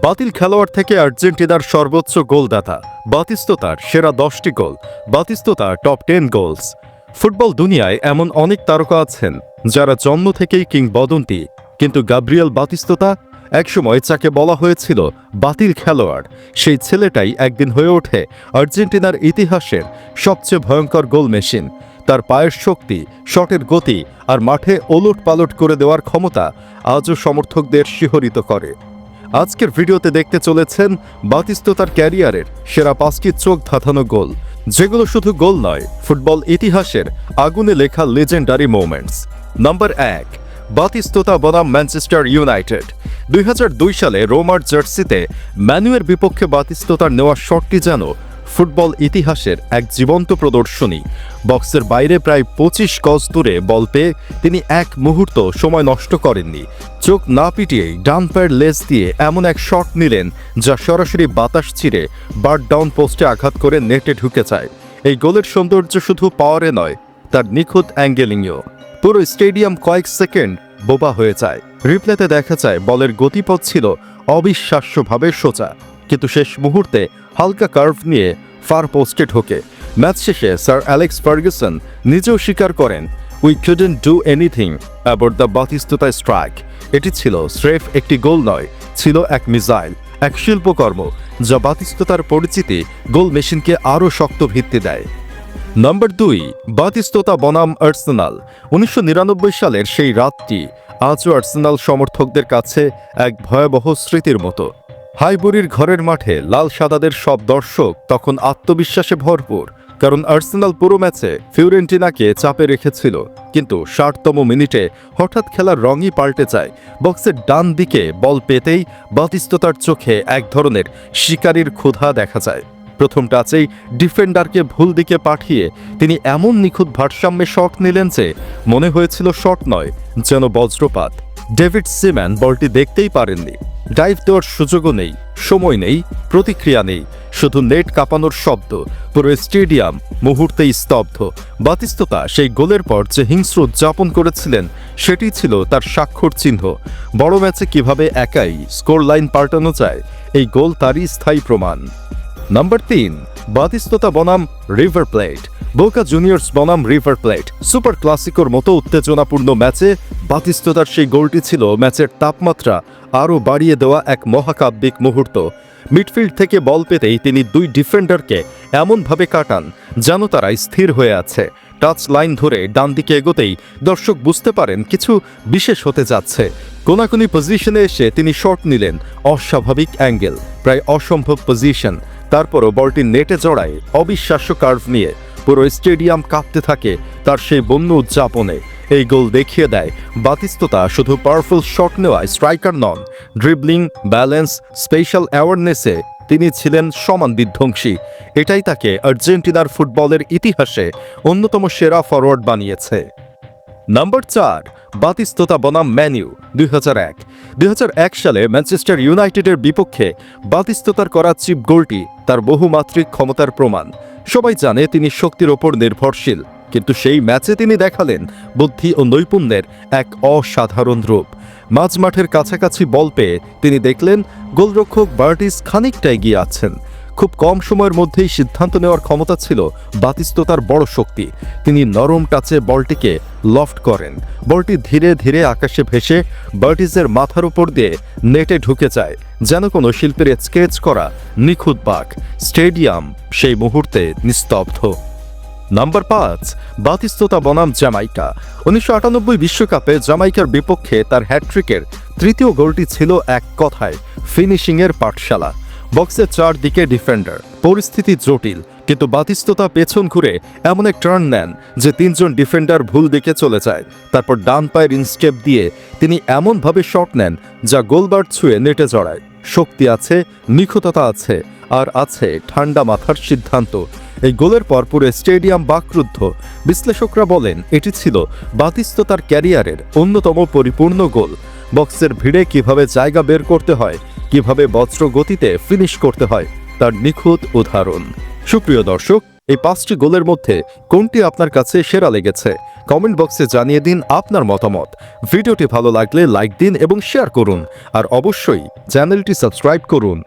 বাতিল খেলোয়াড় থেকে আর্জেন্টিনার সর্বোচ্চ গোলদাতা। বাতিস্ততার সেরা দশটি গোল। Batistuta top ten goals football দুনিয়ায় এমন অনেক তারকা আছেন, যারা জন্ম থেকেই কিংবদন্তি। কিন্তু গাব্রিয়েল বাতিস্ততা একসময় যাকে বলা হয়েছিল বাতিল খেলোয়াড়, সেই ছেলেটাই একদিন হয়ে ওঠে আর্জেন্টিনার ইতিহাসের সবচেয়ে ভয়ঙ্কর গোল মেশিন। তার পায়ের শক্তি, শটের গতি আর মাঠে ওলট পালট করে দেওয়ার ক্ষমতা আজও সমর্থকদের শিহরিত করে। আজকের ভিডিওতে দেখতে চলেছেন বাতিস্ততার ক্যারিয়ারের সেরা পাঁচটি চোখ ধাঁধানো গোল, যেগুলো শুধু গোল নয়, ফুটবল ইতিহাসের আগুনে লেখা লেজেন্ডারি মোমেন্টস নাম্বার এক বাতিস্ততা বনাম ম্যানচেস্টার ইউনাইটেড দুই হাজার দুই সালে রোমার জার্সিতে ম্যানুয়ের বিপক্ষে বাতিস্ততার নেওয়া শটটি যেন ফুটবল ইতিহাসের এক জীবন্ত প্রদর্শনী। বক্সের বাইরে প্রায় পঁচিশ গজ দূরে বল পেয়ে তিনি এক মুহূর্ত সময় নষ্ট করেননি। চোখ না পিটিয়েই ডান লেজ দিয়ে এমন এক শট নিলেন যা সরাসরি বাতাস ছিঁড়ে বার্ড ডাউন পোস্টে আঘাত করে নেটে ঢুকে যায়। এই গোলের সৌন্দর্য শুধু পাওয়ারে নয়, তার নিখুঁত অ্যাঙ্গেলিংও। পুরো স্টেডিয়াম কয়েক সেকেন্ড বোবা হয়ে যায়। রিপ্লেতে দেখা যায় বলের গতিপথ ছিল অবিশ্বাস্যভাবে সোজা। কিন্তু শেষ মুহূর্তে হালকা কার্ভ নিয়ে ফার পোস্টে ঢোকে ম্যাচ শেষে স্যার অ্যালেক্স ফার্গুসন নিজেও স্বীকার করেন we couldn't do anything about the Batistuta strike এটি ছিল স্রেফ একটি গোল নয়, ছিল এক মিসাইল, এক শিল্পকর্ম, যা বাতিস্ততার পরিচিতি গোল মেশিনকে আরও শক্ত ভিত্তি দেয়। নম্বর দুই, বাতিস্ততা বনাম আর্সেনাল। উনিশশো নিরানব্বই সালের সেই রাতটি আজও আর্সেনাল সমর্থকদের কাছে এক ভয়াবহ স্মৃতির মতো। হাইবুরির ঘরের মাঠে লাল সাদাদের সব দর্শক তখন আত্মবিশ্বাসে ভরপুর, কারণ আর্সেনাল পুরো ম্যাচে ফিউরেন্টিনাকে চাপে রেখেছিল। কিন্তু ষাটতম মিনিটে হঠাৎ খেলার রঙই পাল্টে যায়। বক্সের ডান দিকে বল পেতেই বাতিস্ততার চোখে এক ধরনের শিকারীর ক্ষুধা দেখা যায়। প্রথম টাচেই ডিফেন্ডারকে ভুল দিকে পাঠিয়ে তিনি এমন নিখুঁত ভারসাম্যে শট নিলেন যে মনে হয়েছিল শট নয়, যেন বজ্রপাত। ডেভিড সিম্যান বলটি দেখতেই পারেননি। ডাইভ দেওয়ার সুযোগও নেই, সময় নেই, প্রতিক্রিয়া নেই, শুধু নেট কাঁপানোর শব্দ, পুরো স্টেডিয়াম মুহূর্তেই স্তব্ধ। বাতিস্ততা সেই গোলের পর যে হিংস্র উদযাপন করেছিলেন, সেটি ছিল তার স্বাক্ষর চিহ্ন। বড় ম্যাচে কীভাবে একাই স্কোর লাইন পাল্টানো যায়, এই গোল তারই স্থায়ী প্রমাণ। নাম্বার তিন, বাতিস্ততা বনাম রিভার প্লেট। বোকা জুনিয়র্স বনাম রিভার প্লেট। সুপার ক্লাসিকোর মতো উত্তেজনাপূর্ণ ম্যাচে বাতিস্ততার সেই গোলটি ছিল ম্যাচের তাপমাত্রা আরও বাড়িয়ে দেওয়া এক মহাকাব্যিক মুহূর্ত। মিডফিল্ড থেকে বল পেতেই তিনি দুই ডিফেন্ডারকে এমনভাবে কাটান যেন তারা স্থির হয়ে আছে। টাচ লাইন ধরে ডান দিকে এগোতেই দর্শক বুঝতে পারেন কিছু বিশেষ হতে যাচ্ছে। কোনাকুনি পজিশনে এসে তিনি শট নিলেন অস্বাভাবিক অ্যাঙ্গেল, প্রায় অসম্ভব পজিশন। তারপরও বলটি নেটে জড়ায় অবিশ্বাস্য কার্ভ নিয়ে। পুরো স্টেডিয়াম কাঁপতে থাকে তার সেই বন্য উদযাপনে। এই গোল দেখিয়ে দেয় বাতিস্ততা শুধু পাওয়ারফুল শট নেওয়ায় স্ট্রাইকার নন। ড্রিবলিং ব্যালেন্স স্পেশাল অ্যাওয়ারনেসে তিনি ছিলেন সমান বিধ্বংসী। এটাই তাকে আর্জেন্টিনার ফুটবলের ইতিহাসে অন্যতম সেরা ফরওয়ার্ড বানিয়েছে। নাম্বার চার বাতিস্ততা বনাম ম্যানিউ দুই হাজার এক। দুই হাজার এক সালে ম্যানচেস্টার ইউনাইটেডের বিপক্ষে বাতিস্ততার করা চিপ গোলটি তার বহুমাত্রিক ক্ষমতার প্রমাণ। সবাই জানে তিনি শক্তির ওপর নির্ভরশীল, কিন্তু সেই ম্যাচে তিনি দেখালেন বুদ্ধি ও নৈপুণ্যের এক অসাধারণ রূপ। মাঝমাঠের কাছাকাছি বল পেয়ে তিনি দেখলেন গোলরক্ষক বার্টিস খানিকটা এগিয়ে আছেন। খুব কম সময়ের মধ্যেই সিদ্ধান্ত নেওয়ার ক্ষমতা ছিল বাতিস্ততার বড় শক্তি। তিনি নরম টাচে বলটিকে লফট করেন। বলটি ধীরে ধীরে আকাশে ভেসে বার্টিসের মাথার উপর দিয়ে নেটে ঢুকে যায়, যেন কোনো শিল্পের স্কেচ করা নিখুঁত বাঘ। স্টেডিয়াম সেই মুহূর্তে নিস্তব্ধ। নাম্বার পাঁচ, বাতিস্ততা বনাম জামাইকা উনিশশো বিশ্বকাপে জামাইকার বিপক্ষে তার হ্যাট্রিকের তৃতীয় গোলটি ছিল এক কথায় ফিনিশিংয়ের পাঠশালা। বক্সের চারদিকে ডিফেন্ডার। পরিস্থিতি জটিল। কিন্তু বাতিস্ততা পেছন ঘুরে এমন এক টার্ন নেন যে তিনজন ডিফেন্ডার ভুল দিকে চলে যায়। তারপর ডান পায়ের ইনস্টেপ দিয়ে তিনি এমনভাবে শট নেন যা গোলবার ছুঁয়ে নেটে জড়ায়। শক্তি আছে, নিখুঁততা আছে, আর আছে ঠান্ডা মাথার সিদ্ধান্ত। এই গোলের পর পুরো স্টেডিয়াম বাকরুদ্ধ। বিশ্লেষকরা বলেন, এটি ছিল বাতিস্ততার ক্যারিয়ারের অন্যতম পরিপূর্ণ গোল। বক্সের ভিড়ে কীভাবে জায়গা বের করতে হয়, কীভাবে বজ্র গতিতে ফিনিশ করতে হয়, তার নিখুঁত উদাহরণ। সুপ্রিয় দর্শক, এই পাঁচটি গোলের মধ্যে কোনটি আপনার কাছে সেরা লেগেছে? কমেন্ট বক্সে জানিয়ে দিন আপনার মতামত। ভিডিওটি ভালো লাগলে লাইক দিন এবং শেয়ার করুন। আর অবশ্যই চ্যানেলটি সাবস্ক্রাইব করুন।